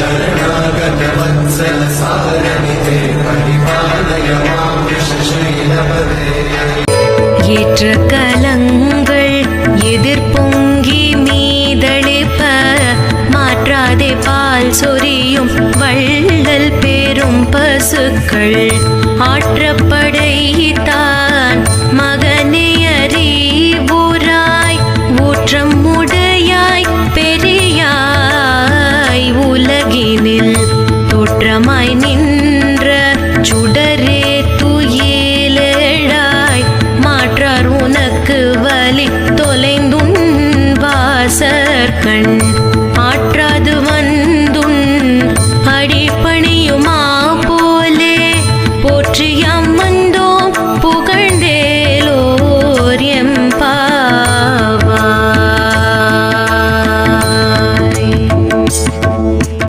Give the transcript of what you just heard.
शरणागतवत्सल सारमिते परिपालय मां वृषशैलपदे ஏற்ற கலங்கள் எதிர்பொங்கி மீதளிப்ப மாற்றாதே பால் சொரியும் வள்ளல் பெரும் பசுக்கள் ஆற்ற கண்